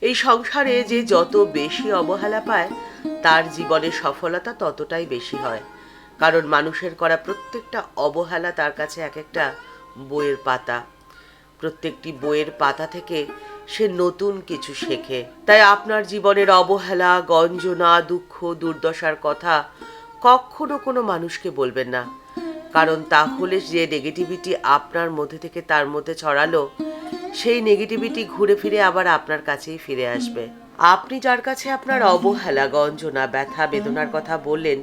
এই সংসারে যে যত বেশি অবহেলা পায়, তার জীবনে সফলতা ততটাই বেশি হয়। কারণ মানুষের করা প্রত্যেকটা অবহেলা তার কাছে এক একটা বইয়ের পাতা। প্রত্যেকটি বইয়ের পাতা থেকে সে নতুন কিছু শেখে। তাই আপনার জীবনের অবহেলা, গঞ্জনা, দুঃখ, দুর্দশার কথা কখনো কোনো মানুষকে বলবেন না। কারণ তাহলে যে নেগেটিভিটি আপনার মধ্যে থেকে তার মধ্যে ছড়ালো সেই নেগেটিভিটি ঘুরে ফিরে আবার আপনার কাছেই ফিরে আসবে। আপনি যার কাছে আপনার অবহেলা, গঞ্জনা, ব্যথা, বেদনার কথা বললেন,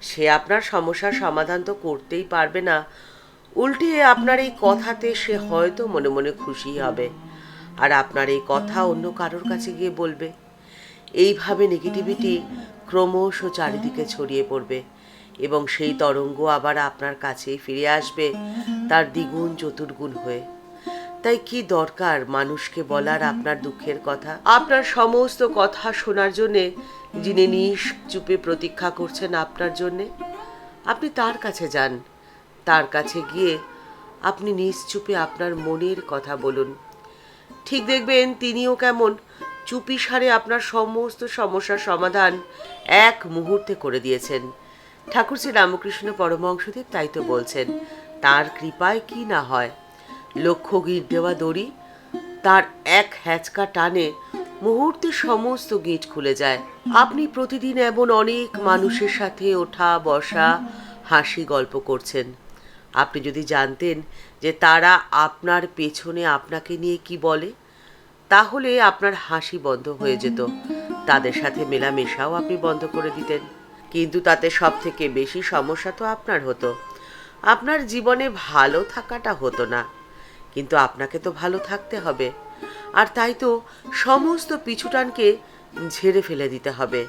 সে আপনার সমস্যার সমাধান তো করতেই পারবে না। উল্টে আপনার এই কথাতে সে হয়তো মনে মনে খুশি হবে। আর আপনার এই কথা অন্য কারোর কাছে গিয়ে বলবে। এইভাবে নেগেটিভিটি ক্রমশ চারিদিকে ছড়িয়ে পড়বে এবং সেই তরঙ্গ আবার আপনার কাছেই ফিরে আসবে, তার দ্বিগুণ, চতুর্গুণ হয়ে। তাই কি দরকার মানুষকে বলার আপনার দুঃখের কথা? আপনার সমস্ত কথা শোনার জন্যে যিনি নিশ্চুপে প্রতীক্ষা করছেন আপনার জন্যে আপনি তার কাছে যান। তার কাছে গিয়ে আপনি নিশ্চুপে আপনার মনের কথা বলুন। ঠিক দেখবেন তিনিও কেমন চুপি সারে আপনার সমস্ত সমস্যার সমাধান এক মুহূর্তে করে দিয়েছেন। ঠাকুর শ্রী রামকৃষ্ণ পরমহংসদেব তাই তো বলছেন তার কৃপায় কি না হয়? লক্ষ গিট দেওয়া দড়ি, তার এক হ্যাচকা টানে মুহূর্তে সমস্ত গিট খুলে যায়। আপনি প্রতিদিন এমন অনেক মানুষের সাথে ওঠা, বসা, হাসি গল্প করছেন। আপনি যদি জানতেন যে তারা আপনার পেছনে আপনাকে নিয়ে কি বলে, তাহলে আপনার হাসি বন্ধ হয়ে যেত। তাদের সাথে মেলামেশাও আপনি বন্ধ করে দিতেন। কিন্তু তাতে সব থেকে বেশি সমস্যা তো আপনার হতো। আপনার জীবনে ভালো থাকাটা হতো না। কিন্তু আপনাকে তো ভালো থাকতে হবে। আর তাই তো সমস্ত পিছুটানকে ঝেড়ে ফেলে দিতে হবে।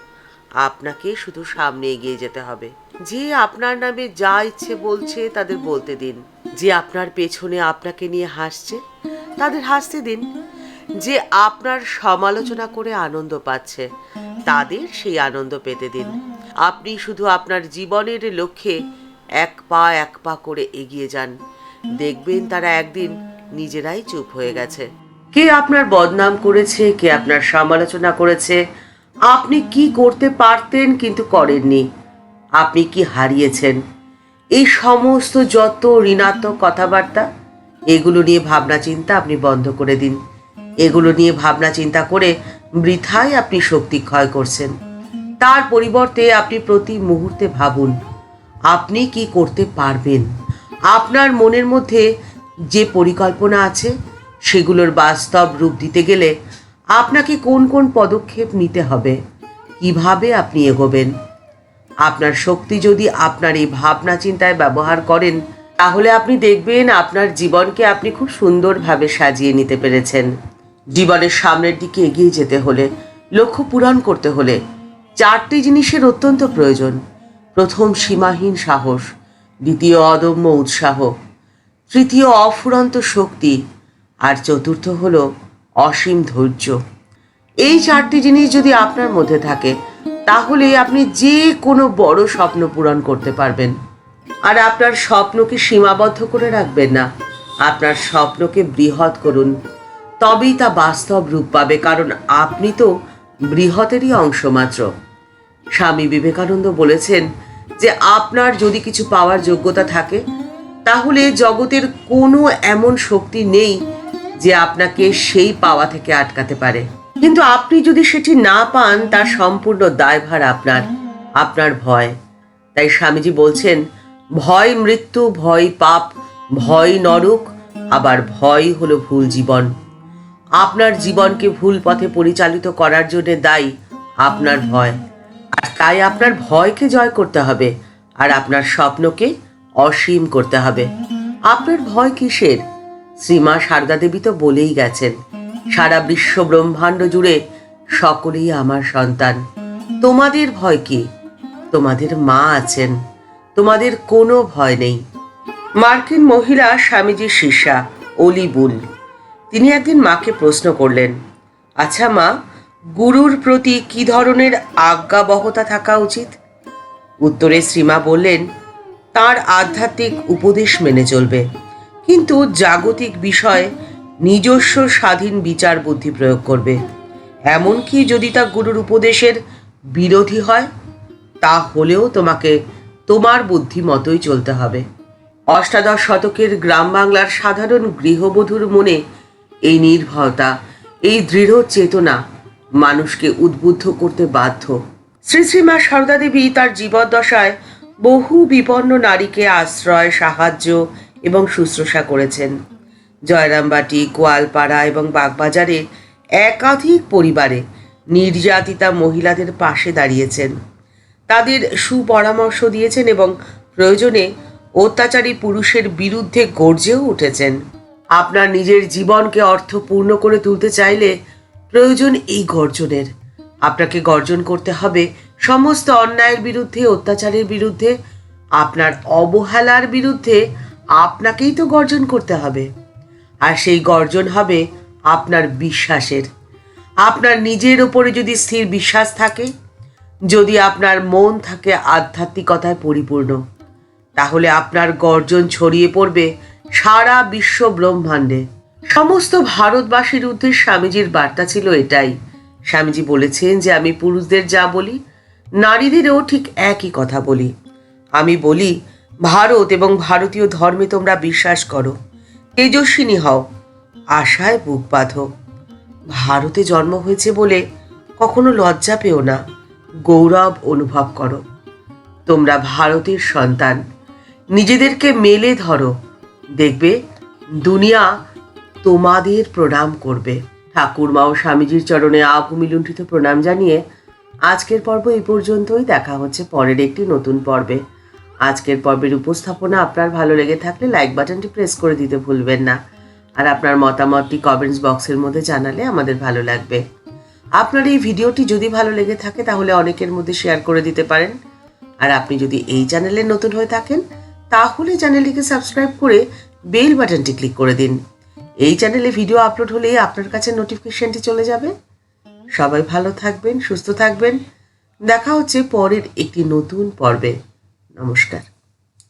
আপনাকে শুধু সামনে এগিয়ে যেতে হবে। যে আপনার নামে যা ইচ্ছে বলছে তাদের বলতে দিন। যে আপনার পেছনে আপনাকে নিয়ে হাসছে তাদের হাসতে দিন। যে আপনার সমালোচনা করে আনন্দ পাচ্ছে তাদের সেই আনন্দ পেতে দিন। আপনি শুধু আপনার জীবনের লক্ষ্যে এক পা এক পা করে এগিয়ে যান। দেখবেন তারা একদিন নিজেরাই চুপ হয়ে গেছে। কে আপনার বদনাম করেছে? কে আপনার সমালোচনা করেছে? আপনি কি করতে পারতেন কিন্তু করেননি। আপনি কি হারিয়েছেন? এই সমস্ত যত ঋণাত্মক কথাবার্তা, এগুলো নিয়ে ভাবনা চিন্তা আপনি বন্ধ করে দিন। এগুলো নিয়ে ভাবনা চিন্তা করে বৃথায় আপনি শক্তি ক্ষয় করছেন। তার পরিবর্তে আপনি প্রতি মুহূর্তে ভাবুন, আপনি কি করতে পারবেন? আপনার মনের মধ্যে যে পরিকল্পনা আছে, সেগুলোর বাস্তব রূপ দিতে গেলে আপনাকে কোন কোন পদক্ষেপ নিতে হবে, কীভাবে আপনি এগোবেন? আপনার শক্তি যদি আপনার এই ভাবনা চিন্তায় ব্যবহার করেন, তাহলে আপনি দেখবেন আপনার জীবনকে আপনি খুব সুন্দরভাবে সাজিয়ে নিতে পেরেছেন। জীবনের সামনের দিকে এগিয়ে যেতে হলে, লক্ষ্য পূরণ করতে হলে চারটি জিনিসের অত্যন্ত প্রয়োজন। প্রথম সীমাহীন সাহস, দ্বিতীয় অদম্য উৎসাহ তৃতীয় অফুরন্ত শক্তি, আর চতুর্থ হল অসীম ধৈর্য। এই চারটি জিনিস যদি আপনার মধ্যে থাকে তাহলে আপনি যে কোনো বড় স্বপ্ন পূরণ করতে পারবেন। আর আপনার স্বপ্নকে সীমাবদ্ধ করে রাখবেন না। আপনার স্বপ্নকে বৃহৎ করুন। তবেই তা বাস্তব রূপ পাবে, কারণ আপনি তো বৃহতেরই অংশ মাত্র স্বামী বিবেকানন্দ বলেছেন যে, আপনার যদি কিছু পাওয়ার যোগ্যতা থাকে তাহলে জগতের কোনো এমন শক্তি নেই যে আপনাকে সেই পাওয়া থেকে আটকাতে পারে। কিন্তু আপনি যদি সেটি না পান, তার সম্পূর্ণ দায়ভার আপনার আপনার ভয়। তাই স্বামীজি বলছেন, ভয় মৃত্যু, ভয় পাপ, ভয় নরক, আবার ভয় হলো ভুল জীবন। আপনার জীবনকে ভুল পথে পরিচালিত করার জন্য দায়ী আপনার ভয়। আর তাই আপনার ভয়কে জয় করতে হবে, আর আপনার স্বপ্নকে অসীম করতে হবে। আপনার ভয় কিসের? শ্রীমা সারদা দেবী তো বলেই গেছেন, সারা বিশ্ব ব্রহ্মাণ্ড জুড়ে সকলেই আমার সন্তান। তোমাদের ভয় কি? তোমাদের মা আছেন, তোমাদের কোনো ভয় নেই। মার্কিন মহিলা স্বামীজির শিষ্যা অলি বুল, তিনি একদিন মাকে প্রশ্ন করলেন আচ্ছা মা, গুরুর প্রতি কি ধরনের আজ্ঞাবহতা থাকা উচিত? উত্তরে শ্রীমা বললেন তার আধ্যাত্মিক উপদেশ মেনে চলবে। কিন্তু জাগতিক বিষয়ে নিজস্ব স্বাধীন বিচার বুদ্ধি প্রয়োগ করবে। এমনকি যদি তা গুরুর উপদেশের বিরোধী হয়, তা হলেও তোমাকে তোমার বুদ্ধি মতোই চলতে হবে। অষ্টাদশ শতকের গ্রাম বাংলার সাধারণ গৃহবধূর মনে এই নির্ভরতা এই দৃঢ় চেতনা মানুষকে উদ্বুদ্ধ করতে বাধ্য। শ্রী শ্রীমা সারদা দেবী তার জীবদ্দশায় বহু বিপন্ন নারীকে আশ্রয়, সাহায্য এবং শুশ্রূষা করেছেন। জয়রামবাটি, গোয়ালপাড়া এবং বাগবাজারে একাধিক পরিবারে নির্যাতিতা মহিলাদের পাশে দাঁড়িয়েছেন। তাদের সুপরামর্শ দিয়েছেন এবং প্রয়োজনে অত্যাচারী পুরুষের বিরুদ্ধে গর্জেও উঠেছেন। আপনার নিজের জীবনকে অর্থপূর্ণ করে তুলতে চাইলে প্রয়োজন এই গর্জনের। আপনাকে গর্জন করতে হবে সমস্ত অন্যায়ের বিরুদ্ধে, অত্যাচারের বিরুদ্ধে, আপনার অবহেলার বিরুদ্ধে আপনাকেই তো গর্জন করতে হবে। আর সেই গর্জন হবে আপনার বিশ্বাসের। আপনার নিজের ওপরে যদি স্থির বিশ্বাস থাকে, যদি আপনার মন থাকে আধ্যাত্মিকতায় পরিপূর্ণ, তাহলে আপনার গর্জন ছড়িয়ে পড়বে সারা বিশ্ব ব্রহ্মাণ্ডে। সমস্ত ভারতবাসীর উদ্দেশ্যে স্বামীজির বার্তা ছিল এটাই। স্বামীজি বলেছেন যে, আমি পুরুষদের যা বলি নারীদেরও ঠিক একই কথা বলি। আমি বলি, ভারত এবং ভারতীয় ধর্মে তোমরা বিশ্বাস করো, তেজস্বিনী হও, আশায় বুক বাঁধো। ভারতে জন্ম হয়েছে বলে কখনো লজ্জা পেও না, গৌরব অনুভব করো। তোমরা ভারতের সন্তান, নিজেদেরকে মেলে ধরো, দেখবে দুনিয়া তোমাদের প্রণাম করবে। ঠাকুরমা ও স্বামীজির চরণে আভূমি লুণ্ঠিত প্রণাম জানিয়ে আজকের পর্ব এই পর্যন্তই। দেখা হচ্ছে পরের একটি নতুন পর্বে। আজকের পর্বের উপস্থাপনা আপনার ভালো লেগে থাকলে লাইক বাটনটি প্রেস করে দিতে ভুলবেন না। আর আপনার মতামতটি কমেন্টস বক্সের মধ্যে জানালে আমাদের ভালো লাগবে। আপনার এই ভিডিওটি যদি ভালো লেগে থাকে তাহলে অনেকের মধ্যে শেয়ার করে দিতে পারেন। আর আপনি যদি এই চ্যানেলে নতুন হয়ে থাকেন, তাহলে চ্যানেলটিকে সাবস্ক্রাইব করে বেল বাটনটি ক্লিক করে দিন। এই চ্যানেলে ভিডিও আপলোড হলেই আপনার কাছে নোটিফিকেশনটি চলে যাবে। সবাই ভালো থাকবেন সুস্থ থাকবেন। দেখা হচ্ছে পরের একটি নতুন পর্বে। নমস্কার।